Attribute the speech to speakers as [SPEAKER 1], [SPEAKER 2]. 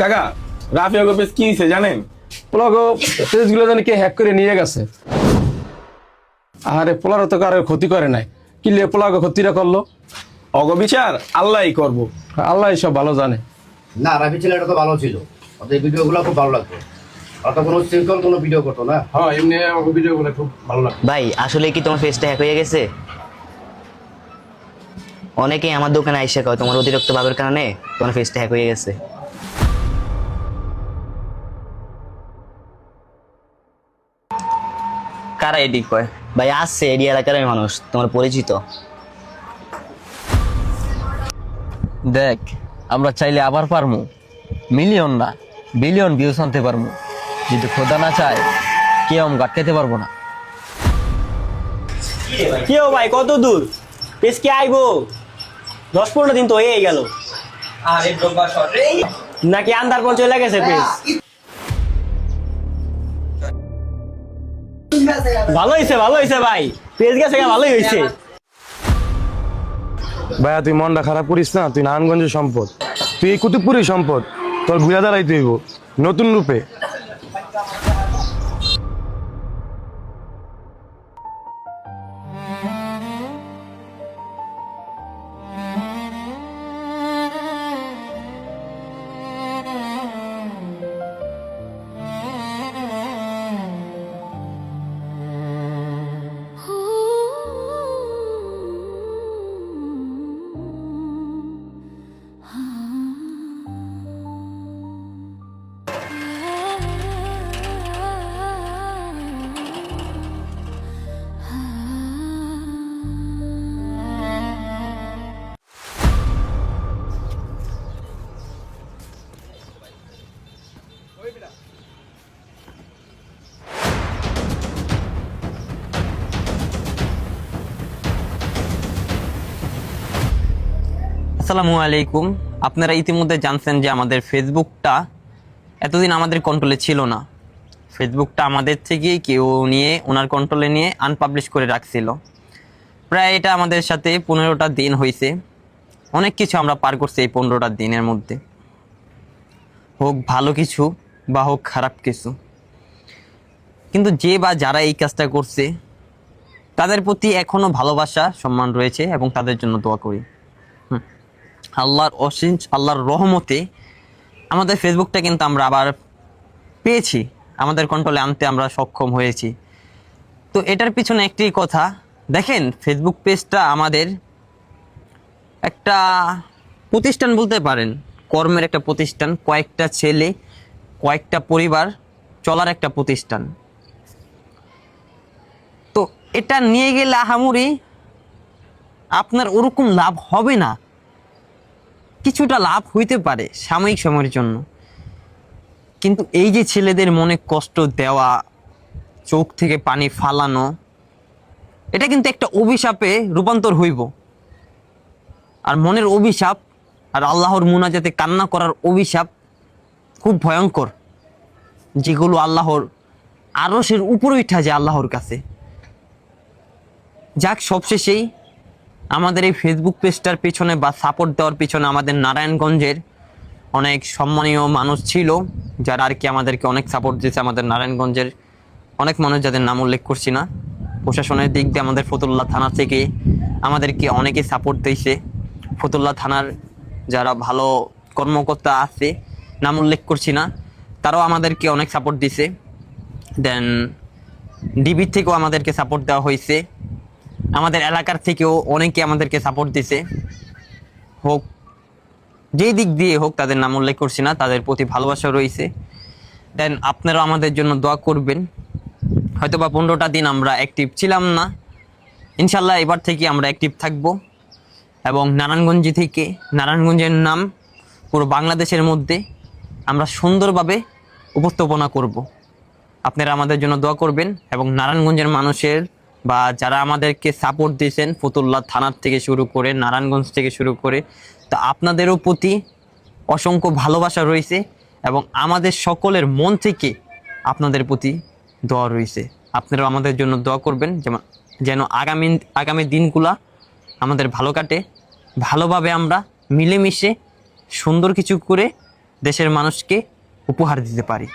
[SPEAKER 1] কাকা রাফি অগোপেস কি হয়েছে জানেন?
[SPEAKER 2] পোলাগো পেজগুলো জানি কে হ্যাক করে নিয়ে গেছে। আরে পোলারও তো কারোর ক্ষতি করে নাই। কি লিয়ে পোলাগো ক্ষতিটা করল?
[SPEAKER 1] অগবিচার আল্লাহই করব।
[SPEAKER 2] আল্লাহ সব ভালো জানে।
[SPEAKER 3] না রাফি ছেলেটা তো ভালো ছিল। ওদের ভিডিওগুলো খুব ভালো লাগতো। অত কোনো সিম্পল কোনো ভিডিও করতো না।
[SPEAKER 2] হ্যাঁ এমনি আমাকে ভিডিওগুলো খুব ভালো লাগে
[SPEAKER 4] ভাই আসলে কি তোমার ফেসটা হ্যাক হয়ে গেছে? অনেকেই আমার দোকানে আইসা কয় তোমার অতিরিক্ত ভাবের কারণে তোমার ফেসটা হ্যাক হয়ে গেছে।
[SPEAKER 5] কারা এডি কয়
[SPEAKER 4] ভাই আসছে এরিয়া এলাকার মানুষ তোমার পরিচিত?
[SPEAKER 5] দেখ আমরা চাইলে আবার পারমু। মিলিয়ন না বিলিয়ন ভিউস আনতে পারমু। কিন্তু খোদা না চায় কেউ আম গাটকাইতে পারব না।
[SPEAKER 6] কি ও ভাই কত দূর? পেস কি আইবো? দশ পনেরো দিন তো হয়ে গেল। নাকি আন্দার পর চলে গেছে পেস? ভালো হয়েছে ভালো হয়েছে ভাই। পেজ গেছে ভালোই হয়েছে
[SPEAKER 2] ভাইয়া, তুই মনটা খারাপ করিস না, তুই নারায়ণগঞ্জের সম্পদ। তুই এই কুতুবপুরের সম্পদ, তোর ঘুরে দাঁড়াইতে হইব। নতুন রূপে।
[SPEAKER 5] আসসালামু আলাইকুম। আপনারা ইতিমধ্যে জানছেন যে আমাদের ফেসবুকটা এতদিন আমাদের কন্ট্রোলে ছিল না। ফেসবুকটা আমাদের থেকেই কেউ নিয়ে, ওনার কন্ট্রোলে নিয়ে আনপাবলিশ করে রাখছিল। প্রায় এটা আমাদের সাথে পনেরোটা দিন হয়েছে। অনেক কিছু আমরা পার করছি এই পনেরোটা দিনের মধ্যে। হোক ভালো কিছু বা হোক খারাপ কিছু। কিন্তু যে বা যারা এই কাজটা করছে, তাদের প্রতি এখনও ভালোবাসা, সম্মান রয়েছে এবং তাদের জন্য দোয়া করি। হুম। আল্লাহর অসীম, আল্লাহর রহমতে আমাদের ফেসবুকটা কিন্তু আমরা আবার পেয়েছি। আমাদের কন্ট্রোলে আনতে আমরা সক্ষম হয়েছি। তো এটার পিছনে একটি কথা, দেখেন ফেসবুক পেজটা আমাদের একটা প্রতিষ্ঠান বলতে পারেন, কর্মের একটা প্রতিষ্ঠান, কয়েকটা ছেলে, কয়েকটা পরিবার, চলার একটা প্রতিষ্ঠান। তো এটা নিয়ে গেলে আহামরি আপনার ওরকম লাভ হবে না। কিছুটা লাভ হইতে পারে সাময়িক সময়ের জন্য। কিন্তু এই যে ছেলেদের মনে কষ্ট দেওয়া, চোখ থেকে পানি ফালানো, এটা কিন্তু একটা অভিশাপে রূপান্তর হইব। আর মনের অভিশাপ আর আল্লাহর মুনাজাতে কান্না করার অভিশাপ খুব ভয়ঙ্কর, যেগুলো আল্লাহর আরসের উপরে উঠা যায় আল্লাহর কাছে। যাক, সবশেষেই আমাদের এই ফেসবুক পেজটার পেছনে বা সাপোর্ট দেওয়ার পেছনে আমাদের নারায়ণগঞ্জের অনেক সম্মানীয় মানুষ ছিল, যারা আর কি আমাদেরকে অনেক সাপোর্ট দিয়েছে আমাদের নারায়ণগঞ্জের। অনেক মানুষ যাদের নাম উল্লেখ করছি না। প্রশাসনের দিক দিয়ে আমাদের ফতুল্লা থানা থেকে আমাদেরকে অনেকে সাপোর্ট দিয়েছে। ফতুল্লা থানার যারা ভালো কর্মকর্তা আছে, নাম উল্লেখ করছি না, তারাও আমাদেরকে অনেক সাপোর্ট দিছে দেন ডিবির থেকেও আমাদেরকে সাপোর্ট দেওয়া হয়েছে। আমাদের এলাকার থেকেও অনেকে আমাদেরকে সাপোর্ট দিছে। হোক, যেই দিক দিয়ে হোক তাদের নাম উল্লেখ করছি না, তাদের প্রতি ভালোবাসা রয়েছে। দেন আপনারা আমাদের জন্য দোয়া করবেন। হয়তো বা পনেরোটা দিন আমরা অ্যাক্টিভ ছিলাম না। ইনশাল্লাহ এবার থেকে আমরা অ্যাক্টিভ থাকব। এবং নারায়ণগঞ্জ থেকে, নারায়ণগঞ্জের নাম পুরো বাংলাদেশের মধ্যে আমরা সুন্দরভাবে উপস্থাপনা করব। আপনারা আমাদের জন্য দোয়া করবেন এবং নারায়ণগঞ্জের মানুষের বা যারা আমাদেরকে সাপোর্ট দিয়েছেন ফতুল্লা থানার থেকে শুরু করে, নারায়ণগঞ্জ থেকে শুরু করে, তো আপনাদেরও প্রতি অসংখ্য ভালোবাসা রয়েছে এবং আমাদের সকলের মন থেকে আপনাদের প্রতি দোয়া রয়েছে। আপনারাও আমাদের জন্য দোয়া করবেন যেমন, যেন আগামী আগামী দিনগুলা আমাদের ভালো কাটে। ভালোভাবে আমরা মিলেমিশে সুন্দর কিছু করে দেশের মানুষকে উপহার দিতে পারি।